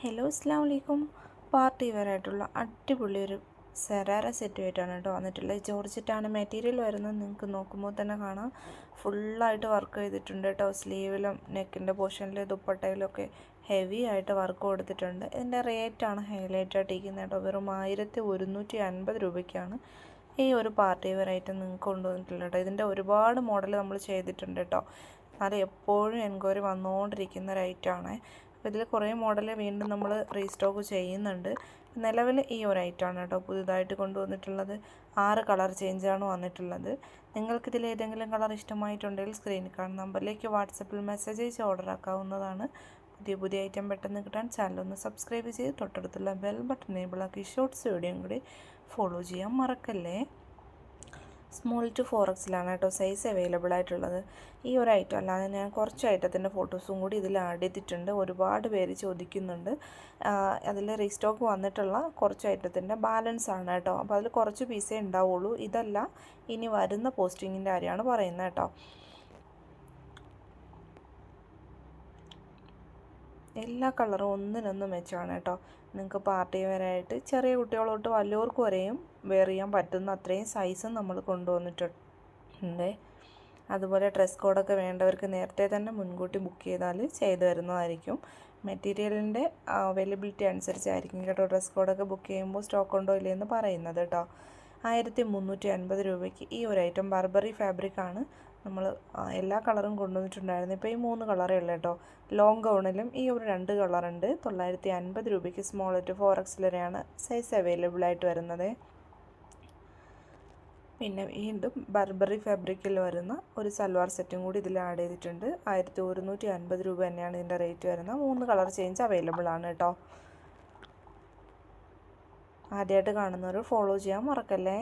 Hello അസ്സാം വലൈക്കും party wear ആയിട്ടുള്ള അടിപൊളി ഒരു സെറാര സെറ്റുമായിട്ടാണ് കേട്ടോ വന്നിട്ടുള്ളത്. ജോർജറ്റാണ് മെറ്റീരിയൽ വരുന്നത്. നിങ്ങൾക്ക് നോക്കുമ്പോൾ തന്നെ കാണാം. ഫുള്ളായിട്ട് വർക്ക് ചെയ്തിട്ടുണ്ട് കേട്ടോ. സ്ലീവിലും നെക്കിന്റെ പോർഷനിലും ദുപ്പട്ടയിലൊക്കെ ഹെവി ആയിട്ട് വർക്ക് കൊടുത്തിട്ടുണ്ട്. ഇതിന്റെ റേറ്റാണ് ഹൈലൈറ്റ് ആയിട്ടിരിക്കുന്നത് കേട്ടോ. വെറും ആയിരത്തി ഒരുന്നൂറ്റി അൻപത് രൂപയ്ക്കാണ് ഈ ഒരു പാർട്ടി വെയർ ഐറ്റം നിങ്ങൾക്ക് കൊണ്ടുവന്നിട്ടുള്ളത് കേട്ടോ. ഇതിന്റെ ഒരുപാട് മോഡൽ നമ്മൾ ചെയ്തിട്ടുണ്ട് കേട്ടോ. അത് എപ്പോഴും എൻക്വയറി വന്നുകൊണ്ടിരിക്കുന്ന ഒരു ഐറ്റമാണ് അപ്പോൾ ഇതിൽ കുറേ മോഡൽ വീണ്ടും നമ്മൾ റീസ്റ്റോക്ക് ചെയ്യുന്നുണ്ട്. നിലവിൽ ഈ ഒരു ഐറ്റമാണ് കേട്ടോ പുതിയതായിട്ട് കൊണ്ടുവന്നിട്ടുള്ളത്. ആറ് കളർ ചേഞ്ചാണ് വന്നിട്ടുള്ളത്. നിങ്ങൾക്ക് നിങ്ങൾക്കിതിൽ ഏതെങ്കിലും കളർ ഇഷ്ടമായിട്ടുണ്ടെങ്കിൽ സ്ക്രീനിൽ കാണുന്ന നമ്പറിലേക്ക് വാട്സപ്പിൽ മെസ്സേജ് അയച്ച് ഓർഡർ ആക്കാവുന്നതാണ്. പുതിയ പുതിയ ഐറ്റം പെട്ടെന്ന് കിട്ടാൻ ചാനൽ ഒന്ന് സബ്സ്ക്രൈബ് ചെയ്ത് തൊട്ടടുത്തുള്ള ബെൽ ബട്ടൺ എനേബിൾ ആക്കി ഷോർട്സ് വീഡിയോയും കൂടി ഫോളോ ചെയ്യാൻ മറക്കല്ലേ? സ്മോൾ ടു ഫോർ എക്സിലാണ് കേട്ടോ സൈസ് അവൈലബിൾ ആയിട്ടുള്ളത്. ഈ ഒരു ഐറ്റം അല്ലാതെ ഞാൻ കുറച്ച് ഐറ്റത്തിന്റെ ഫോട്ടോസും കൂടി ഇതിൽ ആഡ് ചെയ്തിട്ടുണ്ട്. ഒരുപാട് പേര് ചോദിക്കുന്നുണ്ട്. അതിൽ റീസ്റ്റോക്ക് വന്നിട്ടുള്ള കുറച്ച് ഐറ്റത്തിന്റെ ബാലൻസ് ആണ് കേട്ടോ. അപ്പോൾ അതിൽ കുറച്ച് പീസേ ഉണ്ടാവുള്ളൂ. ഇതല്ല ഇനി വരുന്ന പോസ്റ്റിങ്ങിന്റെ കാര്യമാണ് പറയുന്നത് കേട്ടോ. എല്ലാ കളറും ഒന്നിനൊന്നും മെച്ചമാണ് കേട്ടോ. നിങ്ങൾക്ക് പാർട്ടി വെയറായിട്ട് ചെറിയ കുട്ടികളോട്ട് വലിയവർക്ക് വരെയും വെയർ ചെയ്യാൻ പറ്റുന്ന അത്രയും സൈസും നമ്മൾ കൊണ്ടുവന്നിട്ടുണ്ട്. അതുപോലെ ഡ്രസ് കോഡൊക്കെ വേണ്ടവർക്ക് നേരത്തെ തന്നെ മുൻകൂട്ടി ബുക്ക് ചെയ്താൽ ചെയ്തു തരുന്നതായിരിക്കും. മെറ്റീരിയലിന്റെ അവൈലബിലിറ്റി അനുസരിച്ചായിരിക്കും കേട്ടോ ഡ്രസ് കോഡൊക്കെ ബുക്ക് ചെയ്യുമ്പോൾ സ്റ്റോക്ക് ഉണ്ടോ ഇല്ലയെന്ന് പറയുന്നത് കേട്ടോ. ആയിരത്തി മുന്നൂറ്റി അൻപത് രൂപയ്ക്ക് ഈ ഒരു ഐറ്റം ബർബറി ഫാബ്രിക്കാണ് നമ്മൾ എല്ലാ കളറും കൊണ്ടുവന്നിട്ടുണ്ടായിരുന്നു. ഇപ്പോൾ ഈ മൂന്ന് കളറേ ഉള്ളൂ കേട്ടോ. ലോങ് ഗൗണിലും ഈ ഒരു രണ്ട് കളറുണ്ട്. തൊള്ളായിരത്തി അൻപത് രൂപയ്ക്ക് സ്മോൾ ടു ഫോർ എക്സ് വരെയാണ് സൈസ് അവൈലബിൾ ആയിട്ട് വരുന്നത്. പിന്നെ വീണ്ടും ബർബറി ഫാബ്രിക്കിൽ വരുന്ന ഒരു സൽവാർ സെറ്റും കൂടി ഇതിൽ ആഡ് ചെയ്തിട്ടുണ്ട്. ആയിരത്തി ഒരുന്നൂറ്റി അൻപത് രൂപ തന്നെയാണ് ഇതിന്റെ റേറ്റ് വരുന്നത്. മൂന്ന് കളർ ചേഞ്ച് അവൈലബിൾ ആണ് കേട്ടോ. ആദ്യമായിട്ട് കാണുന്നവർ ഫോളോ ചെയ്യാൻ മറക്കല്ലേ?